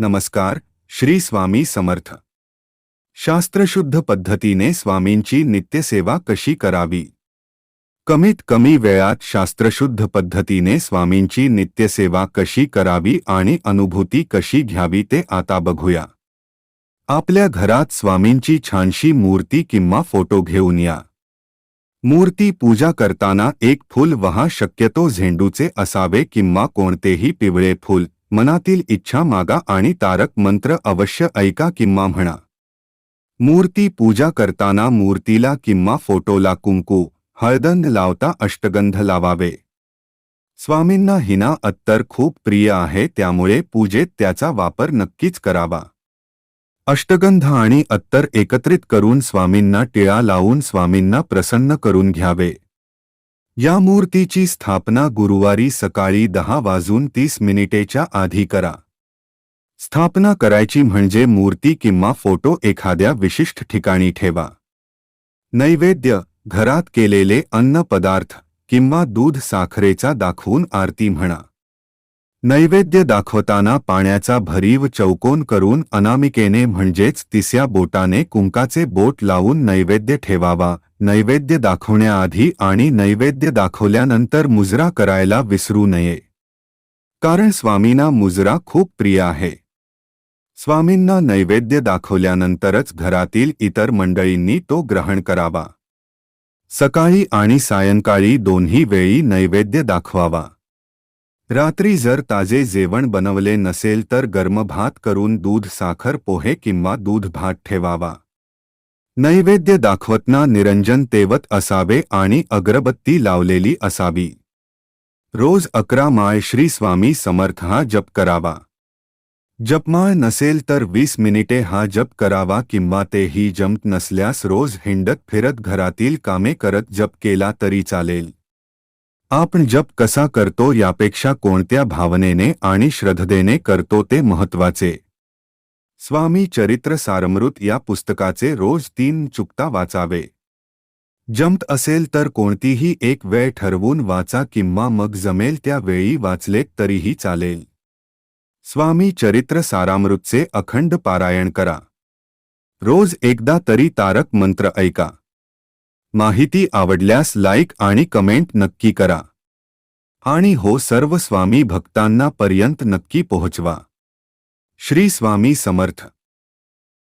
नमस्कार, श्री स्वामी समर्थ. शास्त्रशुद्ध पद्धतीने स्वामींची नित्यसेवा कशी करावी? कमीत कमी वेळात शास्त्रशुद्ध पद्धतीने स्वामींची नित्यसेवा कशी करावी आणि अनुभूती कशी घ्यावी ते आता बघूया. आपल्या घरात स्वामींची छानशी मूर्ती किंवा फ़ोटो घेऊन या. मूर्ती पूजा करताना एक फूल वहा शक्यतो झेंडूचे असावे किंवा कोणतेही पिवळे फूल मनातील इच्छा मागा आणि तारक मंत्र अवश्य ऐका किंवा म्हणा. मूर्ती पूजा करताना मूर्तीला किंवा फोटोला कुंकू हळदन लावता अष्टगंध लावावे. स्वामींना हिना अत्तर खूप प्रिय आहे त्यामुळे पूजेत त्याचा वापर नक्कीच करावा. अष्टगंध आणि अत्तर एकत्रित करून स्वामींना टिळा लावून स्वामींना प्रसन्न करून घ्यावे. या मूर्तीची स्थापना गुरुवारी सकाळी दहा वाजून तीस मिनिटेच्या आधी करा. स्थापना करायची म्हणजे मूर्ती किंवा फोटो एखाद्या विशिष्ट ठिकाणी ठेवा. नैवेद्य घरात केलेले अन्न पदार्थ किंवा दूध साखरेचा दाखवून आरती म्हणा. नैवेद्य दाखवताना पाण्याचा भरीव चौकोन करून अनामिकेने म्हणजेच तिसऱ्या बोटाने कुंकाचे बोट लावून नैवेद्य ठेवावा. नैवेद्य दाखवण्याआधी आणि नैवेद्य दाखवल्यानंतर मुजरा करायला विसरू नये. कारण स्वामींना मुजरा खूप प्रिय आहे. स्वामींना नैवेद्य दाखवल्यानंतरच घरातील इतर मंडळींनी तो ग्रहण करावा. सकाळी आणि सायंकाळी दोन्ही वेळी नैवेद्य दाखवावा. रात्री जर ताजे जेवण बनवले नसेल तर गरम भात करून दूध साखर पोहे किंवा दूध भात ठेवावा. नैवेद्य दाखवतना निरंजन तेवत असावे आणि अगरबत्ती लावलेली असावी. रोज अकरा माळ श्री स्वामी समर्थ हा जप करावा. जपमाळ नसेल तर वीस मिनिटे हा जप करावा किंवा तेही जमत नसल्यास रोज हिंडत फिरत घरातील कामे करत जप केला तरी चालेल. आपण जप कसा करतो यापेक्षा कोणत्या भावनेने आणि श्रद्धेने करतो ते महत्त्वाचे स्वामी चरित्र सारमृत या पुस्तकाचे रोज तीन चुकता वाचावे. जमत असेल तर कोणतीही एक वेळ ठरवून वाचा किंवा मग जमेल त्या वेळी वाचलेत तरीही चालेल. स्वामी चरित्र सारामृतचे अखंड पारायण करा. रोज एकदा तरी तारक मंत्र ऐका. माहिती आवडल्यास लाईक आणि कमेंट नक्की करा. आणि हो सर्व स्वामी भक्तांना पर्यंत नक्की पोहोचवा. श्री स्वामी समर्थ.